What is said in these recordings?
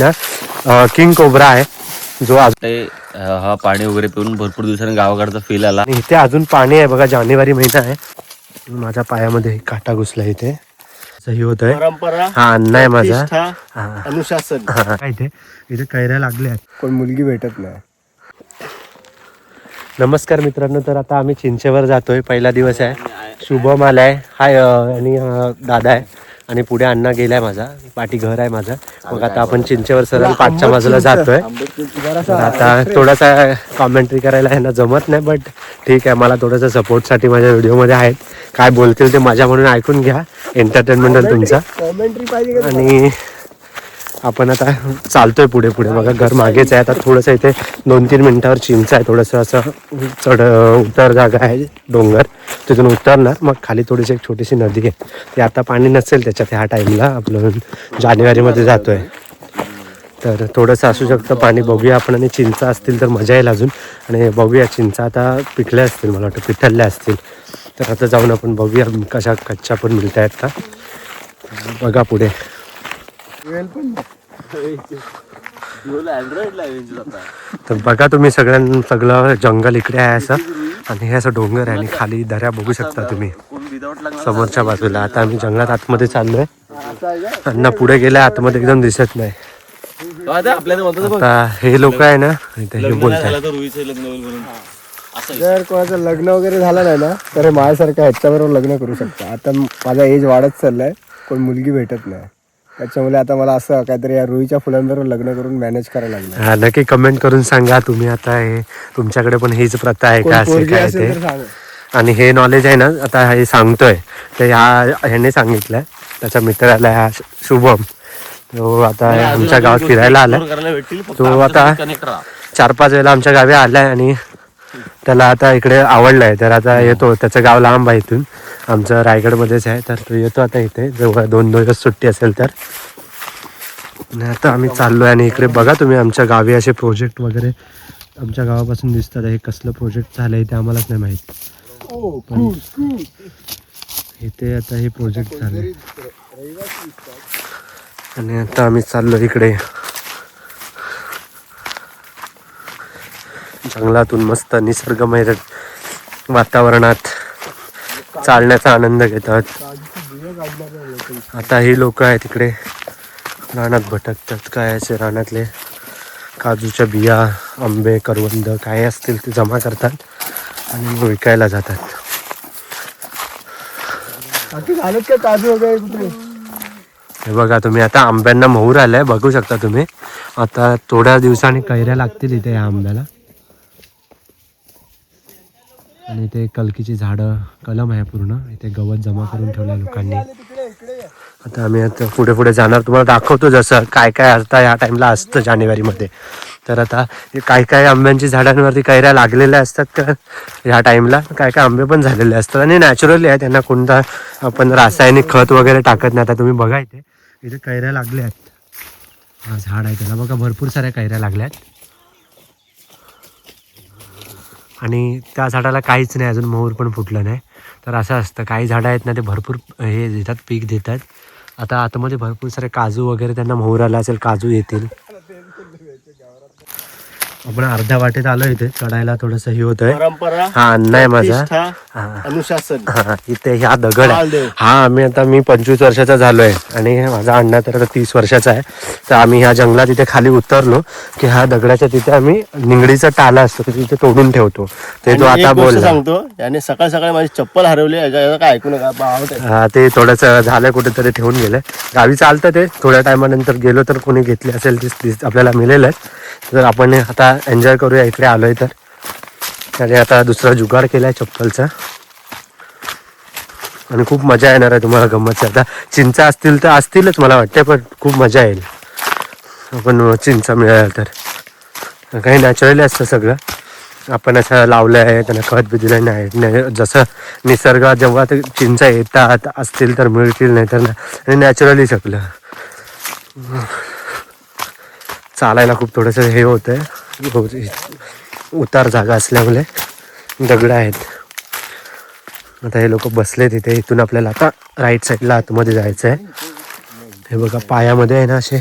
ना king cobra आहे जो आज ते हा पाणी वगैरे पिऊन भरपूर दिवसांनी गावाकडचा फील आला. आणि इथे अजून पाणी आहे बघा जानेवारी महिना आहे. माझ्या पायामध्ये काटा घुसला इथे. असंही होत आहे परंपरा हा अन्न आहे माझा अनुशासन. काय इथे इथे कैऱ्या लागल्या आहेत. कोण मुलगी भेटत नाही. नमस्कार मित्रांनो तर आता आम्ही चिंचेवर जातोय. पहिला दिवस आहे. शुभम आलाय. हाय आणि दादा आहे. आणि पुढे अण्णा गेलाय माझा. पाठी घर आहे माझं. मग आता आपण चिंचेवर सरळ पाठच्या बाजूला जातोय. आता थोडासा कॉमेंट्री करायला ह्यांना जमत नाही बट ठीक आहे मला थोडंसं सपोर्टसाठी माझ्या व्हिडिओमध्ये आहेत. काय बोलतील ते माझ्या म्हणून ऐकून घ्या. एंटरटेनमेंट तुमचा. आणि आपण आता चालतोय पुढे पुढे. बघा घर मागेच आहे. आता थोडंसं इथे दोन तीन मिनिटावर चिंच आहे. थोडंसं असं चढ उतर जागा आहे डोंगर. तिथून उतरणार. मग खाली थोडीशी एक छोटीशी नदी आहे. ती आता पाणी नसेल त्याच्यात ह्या टाईमला आपलं जानेवारीमध्ये जातोय. तर थोडंसं असू शकतं पाणी. बघूया आपण. आणि चिंचा असतील तर मजा येईल अजून. आणि बघूया चिंचा आता पिकल्या असतील. मला वाटतं पिठरल्या असतील. तर आता जाऊन आपण बघूया कशा कच्च्या पण मिळत आहेत का. बघा पुढे. वेळ पण तर बघा तुम्ही सगळ्यां सगळं जंगल इकडे आहे असं. आणि हे असं डोंगर आहे आणि खाली दऱ्या बघू शकता तुम्ही. समोरच्या बाजूला. आता आम्ही जंगलात आतमध्ये चाललोय. अण्णा पुढे गेलाय आतमध्ये एकदम दिसत नाही. आपल्याला म्हणतो आता हे लोक आहे ना हे बोलतात जर कोणाचं लग्न वगैरे झालं नाही ना तर हे माझ्यासारखं ह्याच्याबरोबर लग्न करू शकता. आता माझा एज वाढत चाललाय कोण मुलगी भेटत नाही. त्याच्यामुळे आता मला असं काहीतरी या रुईच्या फुलांबरोबर लग्न करून मॅनेज करायला लागलं. हा, नक्की कमेंट करून सांगा तुम्ही आता हे तुमच्याकडे पण हीच प्रथा आहे का? कोण असे पोरगी काय असेल ते? तर सांगा. आणि हे नॉलेज आहे ना आता हे सांगतोय. ते ह्या ह्याने सांगितलंय. त्याचा मित्र आला हा शुभम. तो आता आमच्या गावात फिरायला आलाय. भेटतील तो आता राहा. चार पाच वेळेला आमच्या गावी आलाय आणि त्याला आता इकडे आवडलंय तर आता येतो. त्याचं गाव लांब आहे इथून. आमचं रायगडमध्येच आहे. तर तो येतो आता इथे. जवळ दोन दिवस सुट्टी असेल तर. आणि आता आम्ही चाललोय आणि इकडे बघा तुम्ही आमच्या गावी असे प्रोजेक्ट वगैरे आमच्या गावापासून दिसतात. हे कसलं प्रोजेक्ट झालंय ते आम्हालाच नाही माहीत. इथे आता हे प्रोजेक्ट झाले आणि आता आम्ही चाललो इकडे. जंगलातून मस्त निसर्गमय वातावरणात चालण्याचा आनंद घेतात. आता ही लोक आहेत तिकडे रानात भटकतात. काय असे रानातले? काजूच्या बिया आंबे करवंद काय असतील ते जमा करतात आणि मग विकायला जातात. काजू वगैरे हे बघा तुम्ही आता आंब्यांना मोहर आलाय. बघू शकता तुम्ही. आता थोड्या दिवसांनी कैऱ्या लागतील इथे या आंब्याला. आणि इथे कलकीची झाडं कलम आहे पूर्ण. इथे गवत जमा करून ठेवलं लोकांनी. आता आम्ही आता पुढे पुढे जाणार. तुम्हाला दाखवतो जसं काय काय आता या टाइमला असतं जानेवारीमध्ये तर आता काय काय आंब्यांची झाडांवरती कैऱ्या लागलेल्या असतात तर ह्या टाइमला काय काय आंबे पण झालेले असतात. आणि नॅचरली आहे त्यांना कोणता आपण रासायनिक खत वगैरे टाकत नाही. आता तुम्ही बघा इथे. इथे कैऱ्या लागल्या आहेत. हा झाड आहे त्याला. बघा भरपूर साऱ्या कैऱ्या लागल्या आहेत. आणि त्या झाडाला काहीच नाही अजून मोहर पण फुटलं नाही. तर असं असतं काही झाडं आहेत ना ते भरपूर हे देतात पीक देतात. आता आतमध्ये भरपूर सारे काजू वगैरे त्यांना मोहर आला असेल काजू येतील. आपण अर्ध्या वाटेत आलो इथे चढायला थोडस हे होत आहे हा अन्न आहे माझा अनुशासन. हा, इथे ह्या दगड आहे. हा आम्ही आता मी पंचवीस वर्षाचा झालोय. आणि माझा अण्णा तर आता तीस वर्षाचा आहे. तर आम्ही ह्या जंगलात इथे खाली उतरलो की ह्या दगडाच्या तिथे आम्ही निंगडीचा टाला असतो तो तिथे तोडून ठेवतो. ते तो आणि आता एक गोष्ट बोलला. सांगतो याने सकाळ सकाळी माझी चप्पल हरवली याचं काय ऐकू नका बावट आहे. हा, ते थोडंसं झालं कुठेतरी ठेवून गेलंय गावी चालतं ते. थोड्या टायमानंतर गेलो तर कोणी घेतली असेल ती ती आपल्याला मिळेलच. तर आपण आता एन्जॉय करूया. इकडे आलोय तर. त्याने आता दुसरा जुगाड केलाय चप्पलचा. आणि खूप मजा येणार आहे तुम्हाला गंमत आता चिंचा असतील तर असतीलच मला वाटते पण खूप मजा येईल. आपण चिंचा मिळाल्या तर. काही नॅचरली असतं सगळं. आपण असं लावलं आहे त्यांना खत बी दिलं नाही नाही जसं निसर्गात जेव्हा ते चिंचा येतात असतील तर मिळतील नाही तर ना आणि नॅचरली सगळं. चालायला खूप थोडंसं हे होतं आहे उतार जागा असल्यामुळे दगड आहेत. आता हे लोक बसले तिथे इथून आपल्याला आता राईट साईडला आतमध्ये जायचं आहे हे बघा पायामध्ये आहे ना असे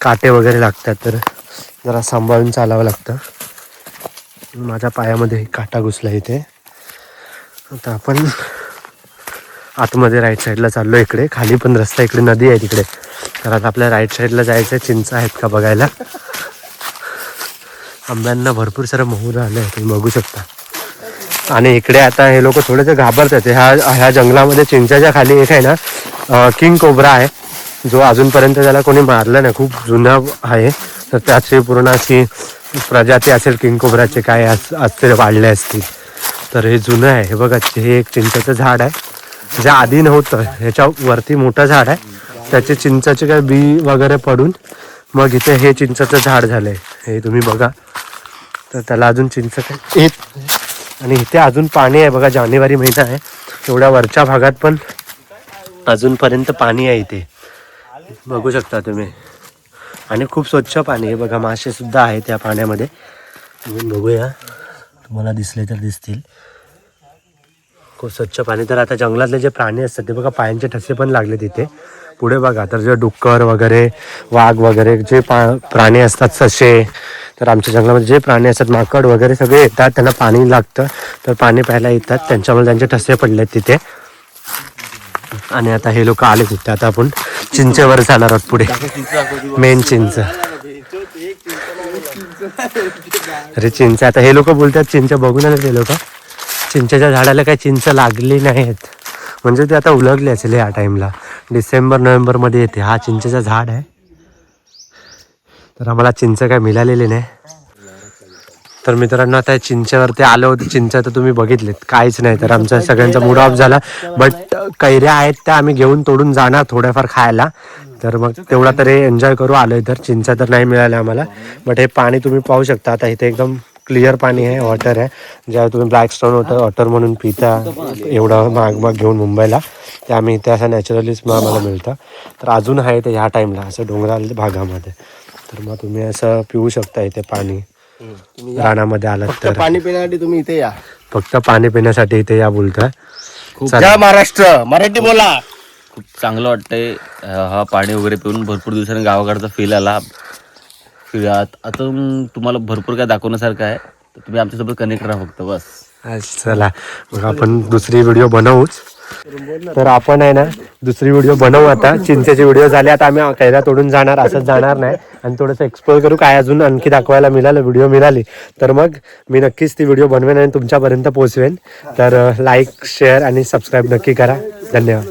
काटे वगैरे लागतात तर जरा सांभाळून चालावं लागतं. माझ्या पायामध्ये काटा घुसला इथे. आता आपण आतमध्ये राईट साईडला चाललो इकडे. खाली पण रस्ता इकडे नदी आहे तिकडे. तर आता आपल्या राईट साईडला जायचं आहे चिंच आहेत का बघायला? आंब्यांना भरपूर सारं मोहर आलं आहे तुम्ही बघू शकता. आणि इकडे आता हे लोक थोडेसे घाबरतात. ह्या ह्या जंगलामध्ये चिंचाच्या खाली एक आहे ना किंग कोबरा आहे. जो अजूनपर्यंत त्याला कोणी मारलं नाही. खूप जुना आहे. तर त्याची पूर्ण अशी प्रजाती असेल किंग कोबराचे काय अस- असते वाढले असतील. तर हे जुनं आहे. हे बघा हे एक चिंचेचं झाड आहे. जे आधी नव्हतं. ह्याच्या वरती मोठं झाड आहे. त्याचे चिंचाचे काय बी वगैरे पडून मग इथे हे चिंचाचं झाड झालं आहे हे तुम्ही बघा. तर त्याला अजून चिंच काय? येत आणि इथे अजून पाणी आहे बघा जानेवारी महिना आहे. एवढ्या वरच्या भागात पण अजूनपर्यंत पाणी आहे इथे. बघू शकता तुम्ही. आणि खूप स्वच्छ पाणी आहे बघा मासेसुद्धा आहेत त्या पाण्यामध्ये. तुम्ही बघूया. तुम्हाला दिसले तर दिसतील. खूप स्वच्छ पाणी. तर आता जंगलातले जे प्राणी असतात ते बघा पायांचे ठसे पण लागले तिथे पुढे बघा तर जे डुक्कर वगैरे वाघ वगैरे जे पा प्राणी असतात ससे तर आमच्या जंगलामध्ये जे प्राणी असतात माकड वगैरे सगळे येतात त्यांना पाणी लागतं. तर पाणी प्यायला येतात. त्यांच्यामुळे त्यांचे ठसे पडलेत तिथे. आणि आता हे लोक आले तिथे. आता आपण चिंचेवर जाणार आहोत पुढे. मेन चिंच. अरे चिंच आता हे लोक बोलतात चिंच बघून आले ते लोक. चिंचेच्या झाडाला काही चिंच लागली नाहीत. म्हणजे ते आता उलगले असेल या टाईमला डिसेंबर नोव्हेंबरमध्ये येते. हा चिंचेचा झाड आहे. तर आम्हाला चिंच काय मिळालेली नाही. तर मित्रांनो आता चिंचेवरती आलो. होतं चिंच तर तुम्ही बघितलेत काहीच नाही. तर आमचा सगळ्यांचा मूड ऑफ झाला. बट कैऱ्या आहेत त्या आम्ही घेऊन तोडून जाणार थोड्याफार खायला. तर मग तेवढा तरी एन्जॉय करू आलोय. तर चिंचा तर नाही मिळाल्या आम्हाला. बट हे पाणी तुम्ही पाहू शकता. आता इथे एकदम क्लिअर पाणी आहे वॉटर आहे. ज्यावेळी तुम्ही ब्लॅक स्टोन वॉटर वॉटर म्हणून पिता एवढं महाग महाग घेऊन मुंबईला ते आम्ही इथे असं नॅचरलीच आम्हाला मिळतं. तर अजून आहे ते ह्या टाईमला असं डोंगराळ भागामध्ये. तर मग तुम्ही असं पिऊ शकता इथे पाणी. रानामध्ये आलात तर. पाणी पिण्यासाठी तुम्ही इथे या. फक्त पाणी पिण्यासाठी इथे या बोलतोय. जय महाराष्ट्र. मराठी बोला. खूप चांगलं वाटतंय. अं, हा पाणी वगैरे पिऊन भरपूर दिवसांनी गावाकडचा फील आला. फील आत- तुम्हाला भरपूर काय दाखवण्यासारखं आहे. तर तुम्ही आमच्यासोबत कनेक्ट राहा फक्त बस. चला. मग आपण दुसरी व्हिडिओ बनवूच. तर आपण आहे ना दुसरी व्हिडिओ बनवू आता. चिंचेचे व्हिडिओ झाले आता आम्ही कैदा तोडून जाणार असंच जाणार नाही. आणि थोडंसं एक्सप्लोर करू. काय अजून आणखी दाखवायला मिळालं व्हिडिओ मिळाली. तर मग मी नक्कीच ती व्हिडिओ बनवेन आणि तुमच्यापर्यंत पोहोचवेन. तर लाईक शेअर आणि सबस्क्राईब नक्की करा. धन्यवाद.